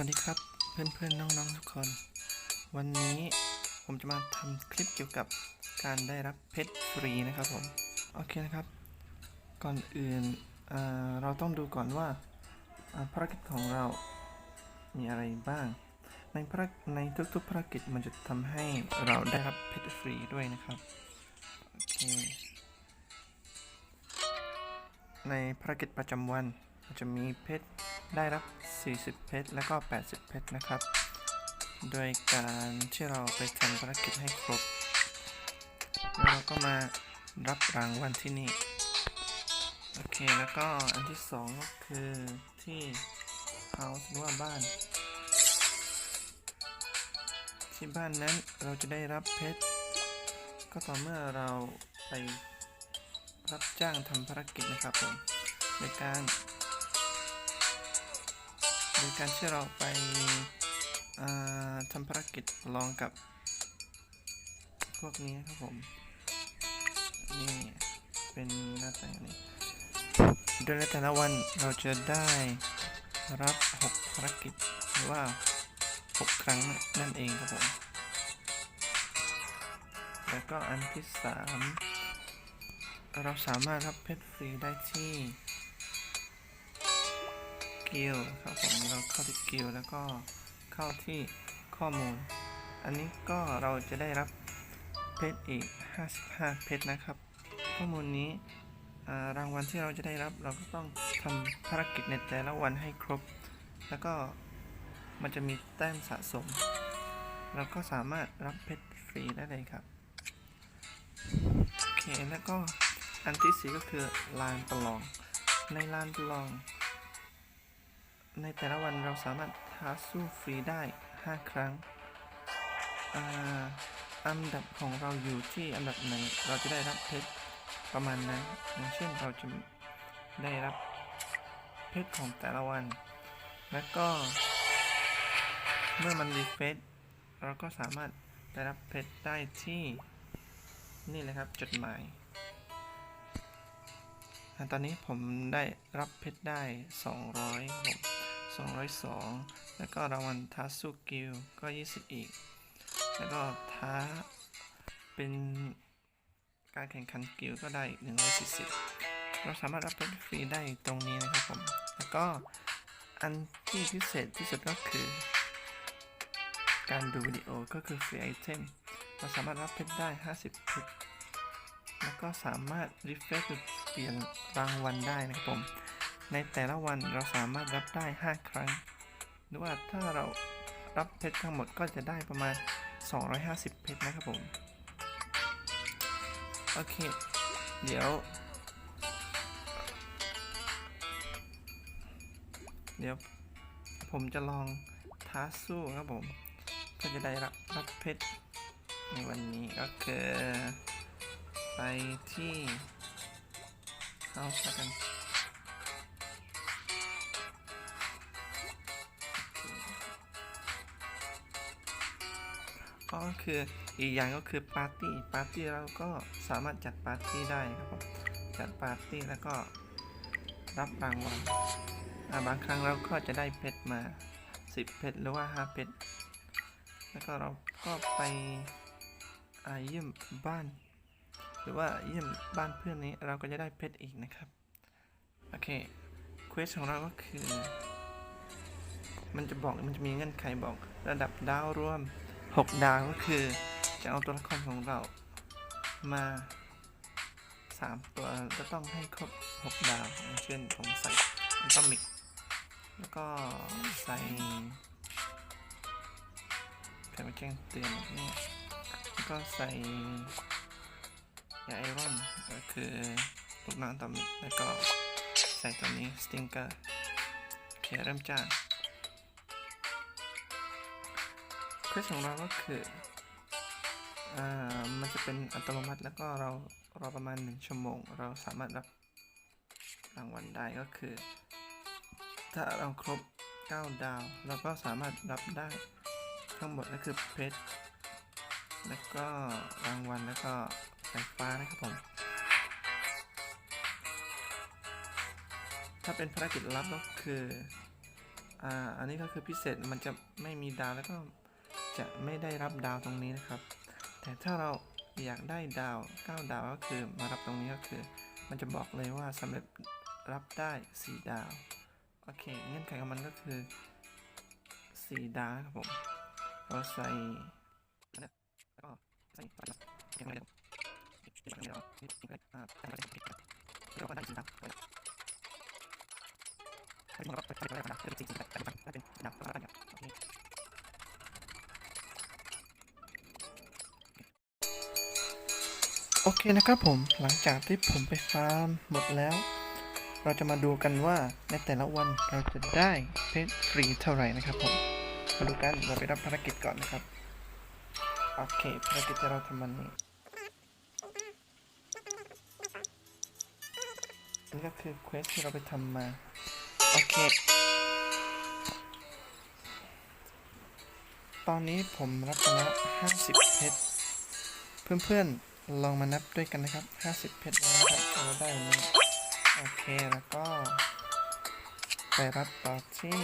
วัสดีครับเพื่อนๆน้องๆทุกคน วันนี้ผมจะมาทำคลิปเกี่ยวกับการได้รับเพชรฟรีนะครับผมโอเคนะครับ ก่อนอื่นเเราต้องดูก่อนว่าภารกิจของเรามีอะไรบ้าง ในภารในทุกๆภารกิจมันจะทำให้เราได้รับเพชรฟรีด้วยนะครับโอเคในภารกิจประจำวันจะมีเพชร ได้รับ 40 เพชร แล้วก็ 80 เพชรนะครับ โดยการที่เราไปทำภารกิจให้ครบ แล้วเราก็มารับรางวัลที่นี่ โอเค แล้วก็อันที่สองก็คือที่ house หรือว่าบ้าน ที่บ้านนั้นเราจะได้รับเพชร ก็ต่อเมื่อเราไปรับจ้างทำภารกิจนะครับผมในการ โดยการที่เราไปทำภารกิจลองกับ พวกนี้ครับผม นี่ เป็นหน้าต่างนี้โดยในแต่ละวันเราจะได้รับ 6 ภารกิจหรือว่า 6 ครั้งนั่นเองครับผม แล้วก็อันที่ 3 เราสามารถรับเพชรฟรีได้ที่ กิลครับผมเราเข้าที่กิลแล้วก็เข้าที่ข้อมูล อันนี้ก็เราจะได้รับเพชรอีก 55 เพชรนะครับ ข้อมูลนี้รางวัลที่เราจะได้รับเราก็ต้องทำภารกิจในแต่ละวันให้ครบ แล้วก็มันจะมีแต้มสะสม เราก็สามารถรับเพชรฟรีได้เลยครับโอเคแล้วก็อันที่สี่ก็คือลานประลอง ในลานประลอง ในแต่ละวันเราสามารถท้าสู้ฟรีได้ 5 ครั้งออันดับของเราอยู่ที่อันดับไหน เราจะได้รับเพชรประมาณนั้นอย่างเช่นเราจะได้รับเพชรของแต่ละวัน แล้วก็ เมื่อมันรีเฟซเราก็สามารถได้รับเพชรได้ที่นี่เลยครับจดหมาย ตอนนี้ผมได้รับเพชรได้ 200 202 แล้วก็รางวัลท้าสู้กิลก็ 20 อีก แล้วก็ท้าเป็นการแข่งขันกิลก็ได้140 เราสามารถรับเพชรฟรีได้ตรงนี้นะครับผม แล้วก็อันที่พิเศษที่สุดก็คือ การดูวิดีโอก็คือฟรีไอเทมเราสามารถรับเพชรได้ 50เพชรแล้วก็สามารถรีเฟรชหรือเปลี่ยนรางวัลได้นะครับผม ในแต่ละวันเราสามารถรับได้ 5 ครั้งหรือว่าถ้าเรารับเพชรทั้งหมดก็จะได้ประมาณ 250 เพชรนะครับผม โอเค เดี๋ยว เดี๋ยวผมจะลองท้าสู้ครับผมก็จะได้รับรับเพชรในวันนี้ก็คือไปที่เฮาส์กัน ก็คืออีกอย่างก็คือปาร์ตี้ปาร์ตี้เราก็สามารถจัดปาร์ตี้ได้ครับผมจัดปาร์ตี้แล้วก็รับรางวัลบางครั้งเราก็จะได้เพชรมา 10 เพชรหรือว่า 5 เพชรแล้วก็เราก็ไปเยี่ยมบ้าน หรือว่าเยี่ยมบ้านเพื่อนนี้เราก็จะได้เพชรอีกนะครับ โอเคเควสของเราก็คือ มันจะบอกมันจะมีเงื่อนไขบอกระดับดาวร่วม 6 ดาวก็คือจะเอาตัวละครของเรามา 3 ตัวจะต้องให้ครบ 6 ดาว เช่นผมใส่อันตอมิก แล้วก็ใส่แผ่นแจ้งเตือนนี้แล้วก็ใส่ยาไอรอนก็คือลูกน้องตอมิก แล้วก็ใส่ตัวนี้สติงเกอร์โอเคเริ่มจ้าง เควสของเราก็คืออ่ามันจะเป็นอัตโนมัติแล้วก็เรารอประมาณ 1 ชั่วโมง เราสามารถรับรางวัลได้ก็คือ ถ้าเราครบ 9 ดาว เราก็สามารถรับได้ทั้งหมดก็คือเพชรแล้วก็รางวัลแล้วก็สายฟ้านะครับผมถ้าเป็นภารกิจลับก็คือ อ่า อันนี้ก็คือพิเศษ มันจะไม่มีดาวแล้วก็ จะไม่ได้รับดาวตรงนี้นะครับ แต่ถ้าเราอยากได้ดาว 9 ดาวก็คือมารับตรงนี้ก็คือ มันจะบอกเลยว่าสำเร็จรับได้ 4 ดาว โอเค เงื่อนไขของมันก็คือ 4 ดาวนะครับผมเราใส่แล้วก็ใส่ใส่ยังไงเดี๋ยวเดี๋ยวเดี๋ยวอ่าตั้งไว้เราก็ได้สี่ดาวไปมดแล้วไปไปไปไปเป็นสี่สี่ไปไปไปเป็นดาวแล้วก็ได้โอเค โอเคนะครับผมหลังจากที่ผมไปฟาร์มหมดแล้ว เราจะมาดูกันว่าในแต่ละวันเราจะได้เพชรฟรีเท่าไหร่นะครับผมมาดูกันเราไปรับภารกิจก่อนนะครับ โอเคภารกิจที่เราทำมันนี้นี่ก็คือเควสที่เราไปทำมา โอเค ตอนนี้ผมรับไปแล้ว50เพชรเพื่อนๆ ลองมานับด้วยกันนะครับ 50 เพชรแล้วครับเราได้วันนี้โอเคแล้วก็ ไปรับต่อที่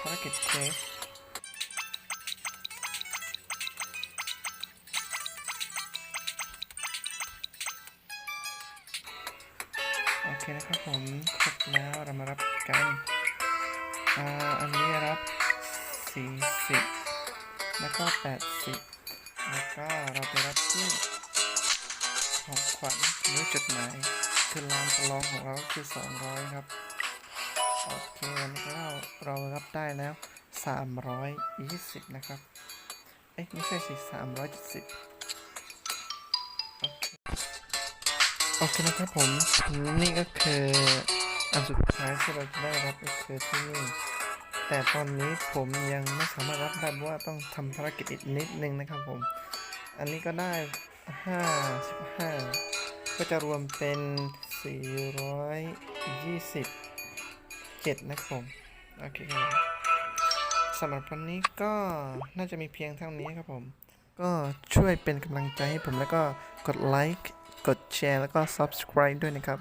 ภารกิจเควสโอเคนะครับผมครบแล้วเรามารับกันอ่าอันนี้รับ 40 แล้วก็ 80 แล้วก็เราไป ขวัญหรือจดหมาย คือลานประลองของเราคือ 200 ครับ โอเควันนี้เราเรารับได้แล้ว 320 นะครับ เอ๊ะ ไม่ใช่สิ 370โอเคโอเคนะครับผมนี่ก็คืออันสุดท้ายที่เราจะได้รับก็คือที่นี่ แต่ตอนนี้ผมยังไม่สามารถรับได้เพราะว่าต้องทำภารกิจอีกนิดนึงนะครับผม อันนี้ก็ได้ 55ก็จะรวมเป็น427นะครับผมโอเคครับผมสำหรับวันนี้ก็น่าจะมีเพียงเท่านี้ครับผม ก็ช่วยเป็นกำลังใจให้ผมแล้วก็กดไลค์กดแชร์แล้วก็ subscribe ด้วยนะครับ